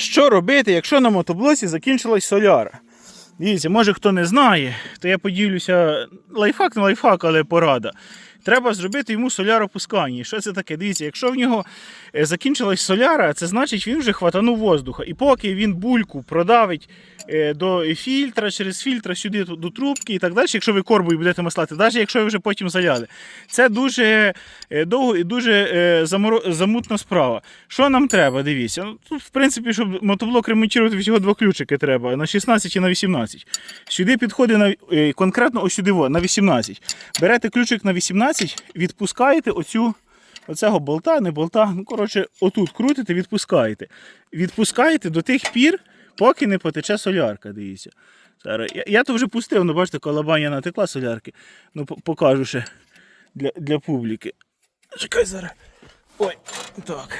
що робити, якщо на мотоблосі закінчилась соляра? Дивіться, може хто не знає, то я поділюся лайфхак не лайфхак, але порада. Треба зробити йому соляропускання. Що це таке? Дивіться, якщо в нього е, закінчилась соляра, це значить він вже хватанув воздуха. І поки він бульку продавить е, до фільтра, через фільтр сюди до- трубки і так далі, якщо ви корбою будете маслати, навіть якщо ви вже потім заляли, це дуже е, довго і дуже замутна справа. Що нам треба? Дивіться. Ну, тут, в принципі, щоб мотоблок ремонтувати, всього два ключики треба на 16 і на 18. Сюди підходить на, конкретно ось сюди, на 18. Берете ключик на 18, відпускаєте оцю. Оцього болта, не болта, ну коротше, отут крутите, відпускаєте. Відпускаєте до тих пір, поки не потече солярка, дивіться. Зараз. Я, я то вже пустив, ну бачите, колобання натекла солярки. Ну, покажу ще для, для публіки. Чекай зараз. Ой, так.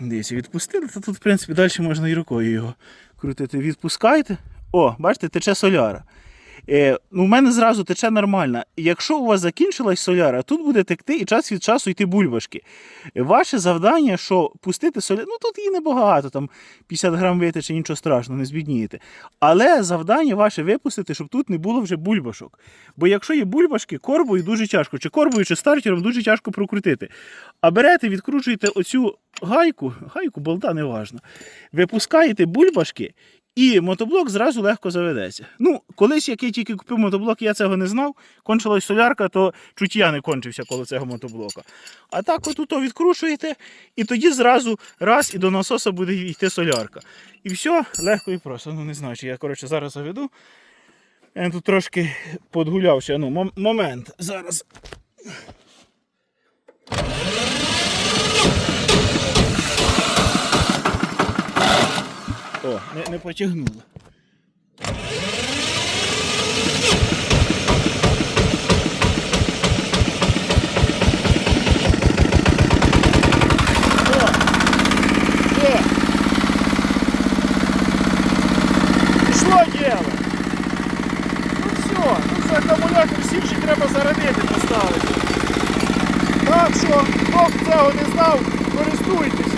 Дивіться, відпустили, то тут, в принципі, далі можна і рукою його крутити. Відпускаєте. О, бачите, тече соляра. Е, ну, у мене зразу тече нормально. Якщо у вас закінчилась соляра, тут буде текти і час від часу йти бульбашки. Ваше завдання, що пустити соляру, ну тут її небагато, там 50 грам витече, нічого страшного, не збіднієте. Але завдання ваше випустити, щоб тут не було вже бульбашок. Бо якщо є бульбашки, корбою дуже тяжко, чи корбою, чи стартером дуже тяжко прокрутити. А берете, відкручуєте оцю гайку, гайку, болта, неважно. Випускаєте бульбашки, і мотоблок зразу легко заведеться. Ну, колись, як я тільки купив мотоблок, я цього не знав. Кончилась солярка, то чуття не кончився коло цього мотоблока. А так отут відкручуєте, і тоді зразу раз і до насоса буде йти солярка. І все, легко і просто. Ну не знаю, чи я коротше зараз заведу. Я тут трошки подгулявся. Ну, момент. Зараз. О, не, не потягнуло. О, є. Пішло діло. Ну все, ну це акумулятор сівший треба зарядити поставити. Так що, хто цього не знав, користуйтесь.